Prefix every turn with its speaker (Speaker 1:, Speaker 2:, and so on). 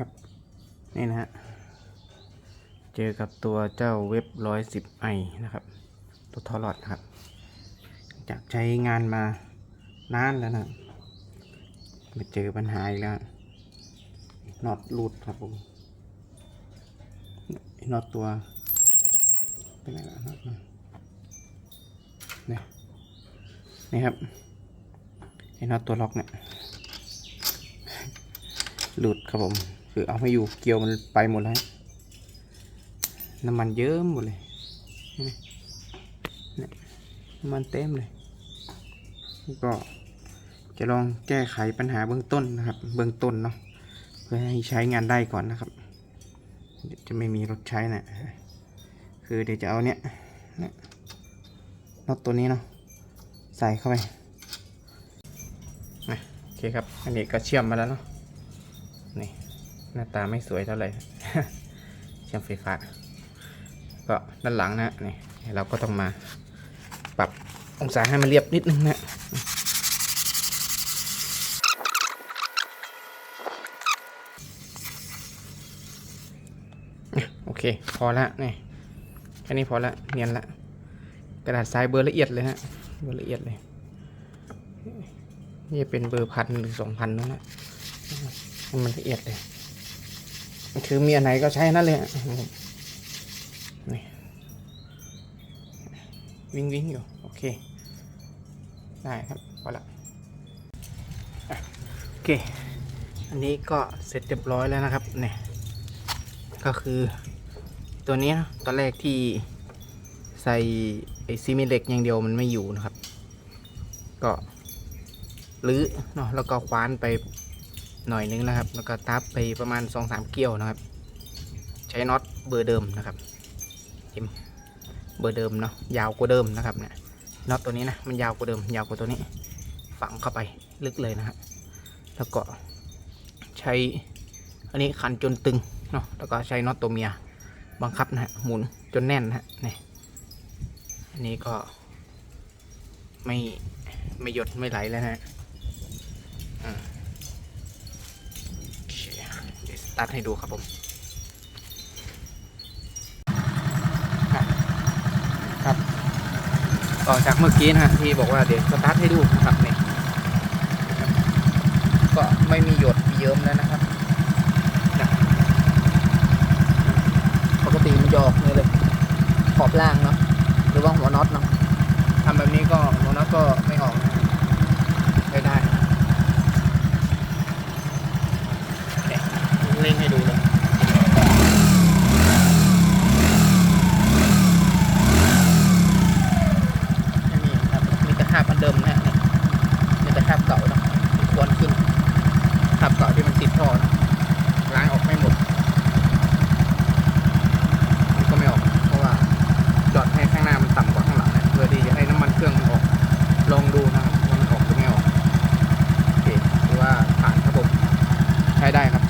Speaker 1: ครับ นี่นะฮะ เจอกับตัวเจ้าเว็บร้อยสิบไอนะครับ ตัวทอรอดครับ จากใช้งานมานานแล้วนะมาเจอปัญหาอีกแล้วน็อตหลุดครับผมน็อตตัวเป็นไงล่ะน็อตมันนี่นี่ครับไอ้น็อตตัวล็อกเนี่ยหลุดครับผม คือเอาไม่อยู่เกลียวมันไปหมดแล้วน้ำมันเยอะหมดเลยน,น้ำมันเต็มเลย ก็จะลองแก้ไขปัญหาเบื้องต้นนะครับ เบื้องต้นเนาะเพื่อให้ใช้งานได้ก่อนนะครับ จะไม่มีรถใช้นะคือเดี๋ยวจะเอาเนี้ยเนี่ยน็อตตัวนี้เนาะใส่เข้าไปนะโอเคครับ อันนี้ก็เชื่อมมาแล้วเนาะนี่ หน้าตาไม่สวยเท่าไหร่เชื่อมไฟฟ้า ก็ด้านหลังนะนี่เราก็ต้องมาปรับองศาให้มันเรียบนิดนึงนะโอเค พอละนี่แค่นี้พอละเนียนละ กระดาษทรายเบอร์ละเอียดเลยฮะเบอร์ละเอียดเลย นี่เป็นเบอร์พันหรือสองพันนั่นแหละมันละเอียดเลย คือมีอันไหนก็ใช้นั่นเลยนี่วิ่งวิ่งอยู่ โอเค ได้ครับพอละโอเค อันนี้ก็เสร็จเรียบร้อยแล้วนะครับเนี่ยก็คือตัวนี้ตอนแรกที่ใส่ไอซีเมนเหล็กอย่างเดียวมันไม่อยู่นะครับ ก็รื้อเนาะแล้วก็คว้านไป หน่อยนึงนะครับ แล้วก็ทับไปประมาณ2อสเกี่ยวนะครับ ใช้น็อตเบอร์เดิมนะครับเอ็มเบอร์เดิมเนาะยาวกว่าเดิมนะครับเนี่ยน็อตตัวนี้นะมันยาวกว่าเดิม ยาวกว่าตัวนี้ ฝังเข้าไปลึกเลยนะครับแล้วก็ใช้อันนี้คันจนตึงเนาะแล้วก็ใช้น็อตตัวเมียบังคับนะฮะหมุนจนแน่นนะฮะนี่อันนี้ก็ไม่ไม่หยดไม่ไหลแล้วนะฮะอืมโอเค เดี๋ยวสตาร์ทให้ดูครับผมอะครับต่อจากเมื่อกี้นะฮะที่บอกว่าเดี๋ยวสตาร์ทให้ดูนะครับนี่นะครับก็ไม่มีหยดมีเยิ้มแล้วนะครับ ปกติมันจะออกนี่เลย ขอบล่างเนาะหรือว่าหัวน็อตเนาะทำแบบนี้ก็หัวน็อตก็ไม่ออกาบอันเดิมนะฮะนี่แต่ครบเก่านะควรขึ้นขับเก่าที่มันติดท่อนะล้างออกไม่หมดมันก็ไม่ออกเพราะว่าจอดให้ข้างหน้ามันต่ำกว่าข้างหลังนะเพื่อที่จะให้น้ำมันเครื่องมันออกลองดูนะครับว่มันออกหรือไม่ออกโอเคหรือว่าผ่านระบบใช้ได้ครับ